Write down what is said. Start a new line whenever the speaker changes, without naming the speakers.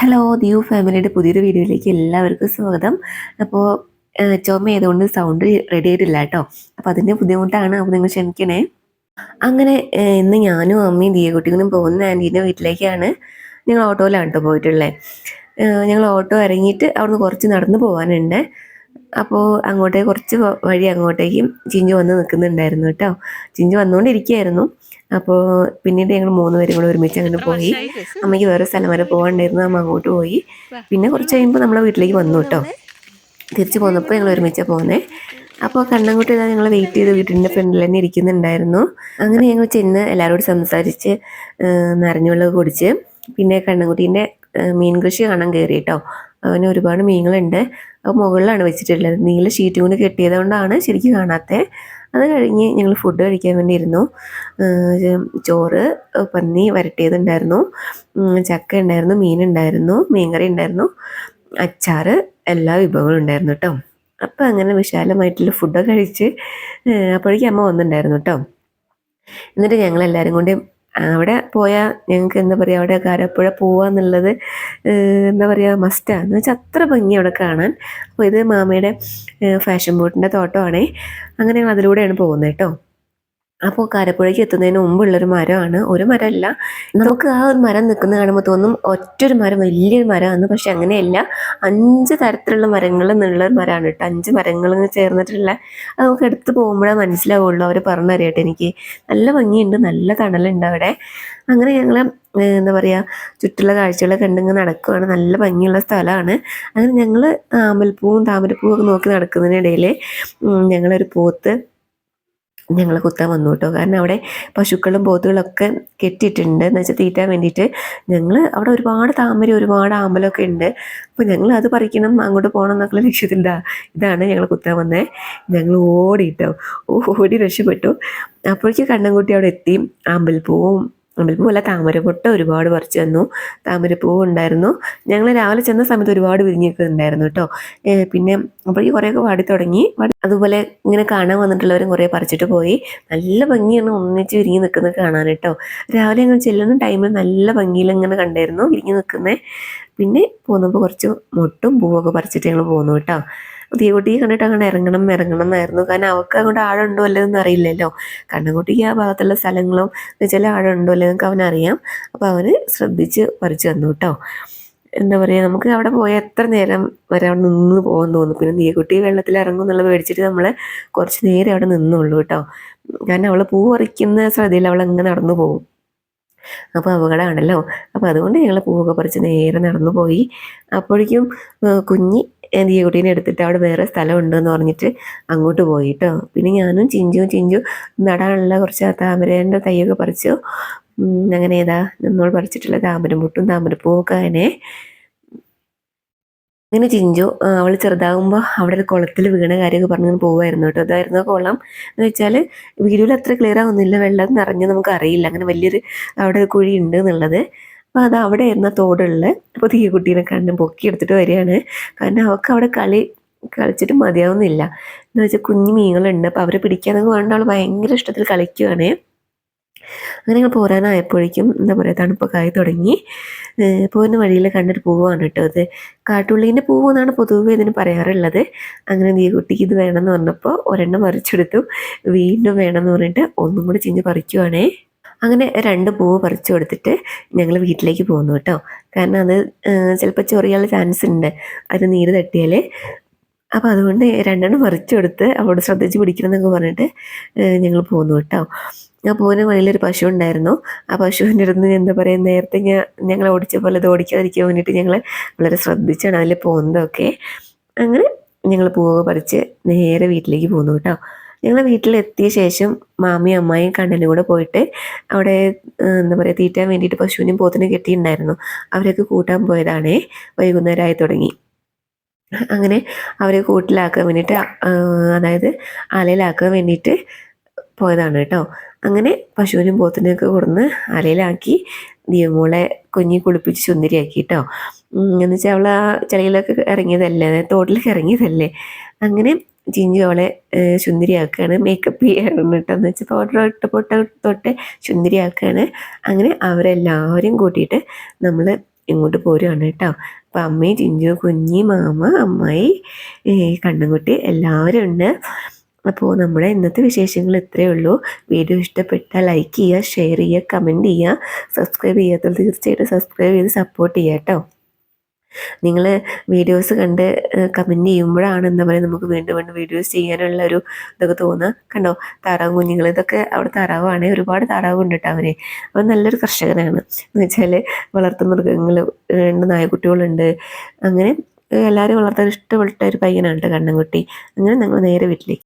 Hello Diu ഫാമിലിയുടെ പുതിയൊരു വീഡിയോയിലേക്ക് എല്ലാവർക്കും സ്വാഗതം. അപ്പോൾ ചുമ ആയതുകൊണ്ട് സൗണ്ട് റെഡി ആയിട്ടില്ല കേട്ടോ. അപ്പോൾ അതിന്റെ ബുദ്ധിമുട്ടാണ് അപ്പോൾ നിങ്ങൾ ക്ഷമിക്കണേ. അങ്ങനെ ഇന്ന് ഞാനും അമ്മയും ദിയകുട്ടികളും പോകുന്ന ആന്റീന്റെ വീട്ടിലേക്കാണ്. ഞങ്ങൾ ഓട്ടോയിലാണ് കേട്ടോ പോയിട്ടുള്ളത് ഞങ്ങൾ ഓട്ടോ ഇറങ്ങിയിട്ട് അവിടുന്ന് കുറച്ച് നടന്ന് പോകാനുണ്ട് അപ്പോൾ അങ്ങോട്ടേ കുറച്ച് വഴി അങ്ങോട്ടേക്കും ചിഞ്ചു വന്ന് നിൽക്കുന്നുണ്ടായിരുന്നു കേട്ടോ. ചിഞ്ചു വന്നുകൊണ്ടിരിക്കുകയായിരുന്നു അപ്പോൾ പിന്നീട് ഞങ്ങൾ മൂന്ന് പേരും കൂടെ ഒരുമിച്ച് അങ്ങനെ പോയി. അമ്മയ്ക്ക് വേറെ സ്ഥലം വരെ പോകാണ്ടായിരുന്നു അമ്മ അങ്ങോട്ട് പോയി. പിന്നെ കുറച്ച് കഴിയുമ്പോൾ നമ്മളെ വീട്ടിലേക്ക് വന്നു കേട്ടോ. തിരിച്ചു പോന്നപ്പോൾ ഞങ്ങൾ ഒരുമിച്ച് പോന്നേ. അപ്പോൾ കണ്ണൻകുട്ടി ഇതാ ഞങ്ങൾ വെയിറ്റ് ചെയ്ത് വീട്ടിന്റെ ഫ്രണ്ടിൽ തന്നെ ഇരിക്കുന്നുണ്ടായിരുന്നു. അങ്ങനെ ഞങ്ങൾ ചെന്ന് എല്ലാവരോടും സംസാരിച്ച് നിറഞ്ഞുള്ളത് കുടിച്ച് പിന്നെ കണ്ണൻകുട്ടീന്റെ മീൻ കൃഷി കാണാൻ കയറിയിട്ടോ അവന് ഒരുപാട് മീനുകളുണ്ട്. അപ്പോൾ മുകളിലാണ് വെച്ചിട്ടുള്ളത്. നീല ഷീറ്റ് കൊണ്ട് കെട്ടിയത് കൊണ്ടാണ് ശരിക്കും കാണാത്തത് അത് കഴിഞ്ഞ് ഞങ്ങൾ ഫുഡ് കഴിക്കാൻ വേണ്ടി ഇരുന്നു ചോറ് പന്നി വരട്ടിയതുണ്ടായിരുന്നു. ചക്ക ഉണ്ടായിരുന്നു മീനുണ്ടായിരുന്നു മീൻകറി ഉണ്ടായിരുന്നു അച്ചാറ് എല്ലാ വിഭവങ്ങളും ഉണ്ടായിരുന്നു കേട്ടോ. അപ്പം അങ്ങനെ വിശാലമായിട്ടുള്ള ഫുഡൊക്കെ കഴിച്ച് അപ്പോഴേക്കും അമ്മ വന്നിട്ടുണ്ടായിരുന്നു കേട്ടോ. എന്നിട്ട് ഞങ്ങൾ കൊണ്ട് അവിടെ പോയാൽ ഞങ്ങൾക്ക് എന്താ പറയുക അവിടെ കാരപ്പുഴ പോവാന്നുള്ളത് എന്താ പറയുക മസ്റ്റാണ് എന്ന് വെച്ചാൽ അത്ര ഭംഗി അവിടെ കാണാൻ. അപ്പോൾ ഇത് മാമയുടെ ഫാഷൻ ബോട്ടിന്റെ തോട്ടമാണേ. അങ്ങനെ അതിലൂടെയാണ് പോകുന്നത് കേട്ടോ. അപ്പോൾ കാരപ്പുഴയ്ക്ക് എത്തുന്നതിന് മുമ്പുള്ളൊരു മരമാണ്. ഒരു മരമല്ല. നമുക്ക് ആ ഒരു മരം നിൽക്കുന്ന കാണുമ്പോൾ തോന്നും ഒറ്റൊരു മരം വലിയൊരു മരമാണ് പക്ഷെ അങ്ങനെയല്ല. അഞ്ച് തരത്തിലുള്ള മരങ്ങൾ എന്നുള്ള ഒരു മരമാണ് കേട്ടോ. അഞ്ച് മരങ്ങൾ ചേർന്നിട്ടുള്ള അത് നമുക്ക് എടുത്ത് പോകുമ്പോഴേ മനസ്സിലാവുള്ളൂ അവർ പറഞ്ഞു എനിക്ക്. നല്ല ഭംഗിയുണ്ട്. നല്ല തണലുണ്ട് അവിടെ. അങ്ങനെ ഞങ്ങൾ എന്താ പറയുക ചുറ്റുള്ള കാഴ്ചകളൊക്കെ ഉണ്ടെങ്കിൽ നടക്കുകയാണ് നല്ല ഭംഗിയുള്ള സ്ഥലമാണ്. അങ്ങനെ ഞങ്ങൾ ആമ്പൽപ്പൂവും താമരപ്പൂവും ഒക്കെ നോക്കി നടക്കുന്നതിനിടയിൽ ഞങ്ങളൊരു പോത്ത് ഞങ്ങൾ കുത്താൻ വന്നു കേട്ടോ കാരണം അവിടെ പശുക്കളും പോത്തുകളൊക്കെ കെട്ടിയിട്ടുണ്ട്. എന്ന് വെച്ചാൽ തീറ്റാൻ വേണ്ടിയിട്ട് ഞങ്ങൾ അവിടെ ഒരുപാട് താമര ഒരുപാട് ആമ്പലൊക്കെ ഉണ്ട്. അപ്പോൾ ഞങ്ങൾ അത് പറിക്കണം അങ്ങോട്ട് പോകണം എന്നൊക്കെയുള്ള ലക്ഷ്യത്തിലാ ഇതാ ഇതാണ് ഞങ്ങൾ കുത്താൻ വന്നത് ഞങ്ങൾ ഓടിയിട്ടോ ഓടി രക്ഷപ്പെട്ടു. അപ്പോഴേക്കും കണ്ണൻകുട്ടി അവിടെ എത്തി. ആമ്പൽപ്പൂവും അമ്പൽപ്പൂവല്ല താമരപ്പൊട്ട ഒരുപാട് പറിച്ചു തന്നു. താമരപ്പൂവ് ഉണ്ടായിരുന്നു. ഞങ്ങൾ രാവിലെ ചെന്ന സമയത്ത് ഒരുപാട് വിരിഞ്ഞൊക്കെ ഉണ്ടായിരുന്നു കേട്ടോ. പിന്നെ പിന്നെ അപ്പോഴേക്കും കുറേയൊക്കെ വാടി തുടങ്ങി. അതുപോലെ ഇങ്ങനെ കാണാൻ വന്നിട്ടുള്ളവരും കുറേ പറിച്ചിട്ട് പോയി. നല്ല ഭംഗിയാണ് ഒന്നിച്ച് വിരിഞ്ഞ് നിൽക്കുന്നത് കാണാൻ കേട്ടോ. രാവിലെ അങ്ങനെ ചെല്ലുന്ന ടൈമിൽ നല്ല ഭംഗിയിൽ ഇങ്ങനെ കണ്ടായിരുന്നു വിരിഞ്ഞു നിൽക്കുന്നത് പിന്നെ പോകുന്നപ്പോൾ കുറച്ച് മുട്ടും പൂവൊക്കെ പറിച്ചിട്ട് ഞങ്ങൾ പോകുന്നു കേട്ടോ. തീകുട്ടിയെ കണ്ടിട്ട് അങ്ങനെ ഇറങ്ങണം ഇറങ്ങണം എന്നായിരുന്നു. കാരണം അവൾക്ക് അങ്ങോട്ട് ആഴുണ്ടോ അല്ലെന്ന് അറിയില്ലല്ലോ. കണ്ണൻകുട്ടിക്ക് ആ ഭാഗത്തുള്ള സ്ഥലങ്ങളും വെച്ചാൽ ആഴുണ്ടോ അല്ലെന്നൊക്കെ അവനറിയാം അപ്പോൾ അവന് ശ്രദ്ധിച്ച് പറിച്ചു വന്നു കേട്ടോ. എന്താ പറയുക നമുക്ക് അവിടെ പോയാൽ എത്ര നേരം വരെ അവിടെ നിന്ന് പോകാൻ തോന്നും. പിന്നെ നീക്കുട്ടി വെള്ളത്തിൽ ഇറങ്ങും എന്നുള്ള പേടിച്ചിട്ട് നമ്മൾ കുറച്ച് നേരം അവിടെ നിന്നുള്ളൂ കേട്ടോ. കാരണം അവൾ പൂ പറിക്കുന്ന ശ്രദ്ധയിൽ അവൾ അങ്ങനെ നടന്നു പോകും. അപ്പോൾ അപകടമാണല്ലോ. അപ്പോൾ അതുകൊണ്ട് ഞങ്ങൾ പൂവൊക്കെ പറിച്ച് നേരെ നടന്നു പോയി. അപ്പോഴേക്കും ആ, കുഞ്ഞി കുട്ടീനെ എടുത്തിട്ട് അവിടെ വേറെ സ്ഥലം ഉണ്ടെന്ന് പറഞ്ഞിട്ട് അങ്ങോട്ട് പോയി കേട്ടോ പിന്നെ ഞാനും ചിഞ്ചു ചിഞ്ചു നടാനുള്ള കുറച്ച് താമരേന്റെ തൈയൊക്കെ പറിച്ചു. അങ്ങനെ ഏതാ നമ്മൾ പറിച്ചിട്ടുള്ള താമരമുട്ടും താമരപ്പൂവും ഒക്കെ അങ്ങനെ അങ്ങനെ ചിഞ്ചു അവൾ ചെറുതാകുമ്പോൾ അവിടെ ഒരു കുളത്തിൽ വീണ കാര്യമൊക്കെ പറഞ്ഞു പോകുമായിരുന്നു കേട്ടോ. അതായിരുന്നു കുളം. എന്ന് വെച്ചാൽ വീഡിയോയിൽ അത്ര ക്ലിയർ ആവുന്നില്ല വെള്ളം നിറഞ്ഞ് നമുക്ക് അറിയില്ല അങ്ങനെ വലിയൊരു അവിടെ കുഴി ഉണ്ട് എന്നുള്ളത്. അപ്പോൾ അത് അവിടെ ഇരുന്ന തോടുള്ള പുതിയ കുട്ടീനെ കണ്ണും പൊക്കി എടുത്തിട്ട് വരികയാണ്. കാരണം അവൾക്ക് അവിടെ കളി കളിച്ചിട്ട് മതിയാവുന്നില്ല. എന്ന് വെച്ചാൽ കുഞ്ഞു മീനുകളുണ്ട് അപ്പോൾ അവരെ പിടിക്കാനൊക്കെ വേണ്ട. അവൾ ഭയങ്കര ഇഷ്ടത്തിൽ കളിക്കുകയാണ് അങ്ങനെ ഞങ്ങൾ പോരാനായപ്പോഴേക്കും എന്താ പറയുക തണുപ്പൊക്കെ തുടങ്ങി. പോകുന്ന വഴിയിൽ കണ്ടൊരു പൂവാണ് കേട്ടോ അത് കാട്ടുള്ളീന്റെ പൂവ് എന്നാണ് പൊതുവെ ഇതിന് പറയാറുള്ളത്. അങ്ങനെ നീ കുട്ടിക്ക് ഇത് വേണമെന്ന് പറഞ്ഞപ്പോൾ ഒരെണ്ണം പറിച്ചെടുത്തു. വീണ്ടും വേണമെന്ന് പറഞ്ഞിട്ട് ഒന്നും കൂടി ചിഞ്ഞ് പറിക്കുവാണേ. അങ്ങനെ രണ്ട് പൂവ് പറിച്ചു കൊടുത്തിട്ട് ഞങ്ങൾ വീട്ടിലേക്ക് പോന്നു കേട്ടോ. കാരണം അത് ചിലപ്പോൾ ചൊറിയാനുള്ള ചാൻസ് ഉണ്ട്. അത് നീര് തട്ടിയാൽ അപ്പോൾ അതുകൊണ്ട് രണ്ടെണ്ണം പറിച്ചു കൊടുത്ത് അവിടെ ശ്രദ്ധിച്ച് പിടിക്കണം എന്നൊക്കെ പറഞ്ഞിട്ട് ഞങ്ങൾ പോന്നു കേട്ടോ. ഞാൻ പോകുന്ന വഴിയിലൊരു പശു ഉണ്ടായിരുന്നു. ആ പശുവിന്റെ അടുത്ത് എന്താ പറയുക നേരത്തെ ഞാൻ ഞങ്ങൾ ഓടിച്ച പോലെ അത് ഓടിക്കാതിരിക്കാൻ വേണ്ടിയിട്ട് ഞങ്ങൾ വളരെ ശ്രദ്ധിച്ചാണ് അതിൽ പോകുന്നതൊക്കെ അങ്ങനെ ഞങ്ങൾ പൂവൊക്കെ പറിച്ച് നേരെ വീട്ടിലേക്ക് പോന്നു കേട്ടോ. ഞങ്ങൾ വീട്ടിലെത്തിയ ശേഷം മാമിയും അമ്മായും കണ്ണനും കൂടെ പോയിട്ട് അവിടെ എന്താ പറയുക തീറ്റാൻ വേണ്ടിയിട്ട് പശുവിനും പോത്തിനും കെട്ടിയിട്ടുണ്ടായിരുന്നു. അവരൊക്കെ കൂട്ടാൻ പോയതാണേ വൈകുന്നേരമായി തുടങ്ങി. അങ്ങനെ അവരെ കൂട്ടിലാക്കാൻ വേണ്ടിയിട്ട് അതായത് അലയിലാക്കാൻ വേണ്ടിയിട്ട് പോയതാണ് കേട്ടോ. അങ്ങനെ പശുവിനും പോത്തിനെയൊക്കെ കൊടുന്ന് അലയിലാക്കി ദിയമോളെ കുഞ്ഞി കുളിപ്പിച്ച് സുന്ദരിയാക്കി കേട്ടോ. എന്ന് വെച്ചാൽ അവൾ ആ ചെളിയിലൊക്കെ ഇറങ്ങിയതല്ലേ തോട്ടിലൊക്കെ ഇറങ്ങിയതല്ലേ. അങ്ങനെ ചിഞ്ചു അവളെ സുന്ദരിയാക്കുകയാണ്. മേക്കപ്പ് ചെയ്യണം കേട്ടോ. എന്ന് വെച്ചാൽ പൗഡർ ഇട്ട് പൊട്ട തൊട്ട് സുന്ദരിയാക്കുകയാണ്. അങ്ങനെ അവരെല്ലാവരും കൂട്ടിയിട്ട് നമ്മൾ ഇങ്ങോട്ട് പോരുകയാണ് കേട്ടോ. അപ്പം അമ്മയും ജിഞ്ചു കുഞ്ഞി മാമ അമ്മായി കണ്ണുകുട്ടി എല്ലാവരും ഉണ്ട്. അപ്പോൾ നമ്മുടെ ഇന്നത്തെ വിശേഷങ്ങൾ ഇത്രയേ ഉള്ളൂ. വീഡിയോ ഇഷ്ടപ്പെട്ടാൽ ലൈക്ക് ചെയ്യുക ഷെയർ ചെയ്യുക കമന്റ് ചെയ്യുക. സബ്സ്ക്രൈബ് ചെയ്യാത്തവർ തീർച്ചയായിട്ടും സബ്സ്ക്രൈബ് ചെയ്ത് സപ്പോർട്ട് ചെയ്യുക കേട്ടോ. നിങ്ങൾ വീഡിയോസ് കണ്ട് കമന്റ് ചെയ്യുമ്പോഴാണ് എന്താ പറയുക നമുക്ക് വീണ്ടും വീണ്ടും വീഡിയോസ് ചെയ്യാനുള്ള ഒരു ഇതൊക്കെ തോന്നുക കണ്ടോ? താറാവ് കുഞ്ഞുങ്ങൾ. ഇതൊക്കെ അവിടെ താറാവാണ്. ഒരുപാട് താറാവ് ഉണ്ട് കേട്ടോ അവരെ അവൻ നല്ലൊരു കർഷകനാണ് എന്ന് വെച്ചാൽ വളർത്തു മൃഗങ്ങൾ രണ്ട് നായക്കുട്ടികളുണ്ട്. അങ്ങനെ എല്ലാവരും വളർത്താൻ ഇഷ്ടപ്പെട്ട ഒരു പയ്യനാണ് കേട്ടോ കണ്ണൻകുട്ടി. അങ്ങനെ ഞങ്ങൾ നേരെ വീട്ടിലേക്ക്.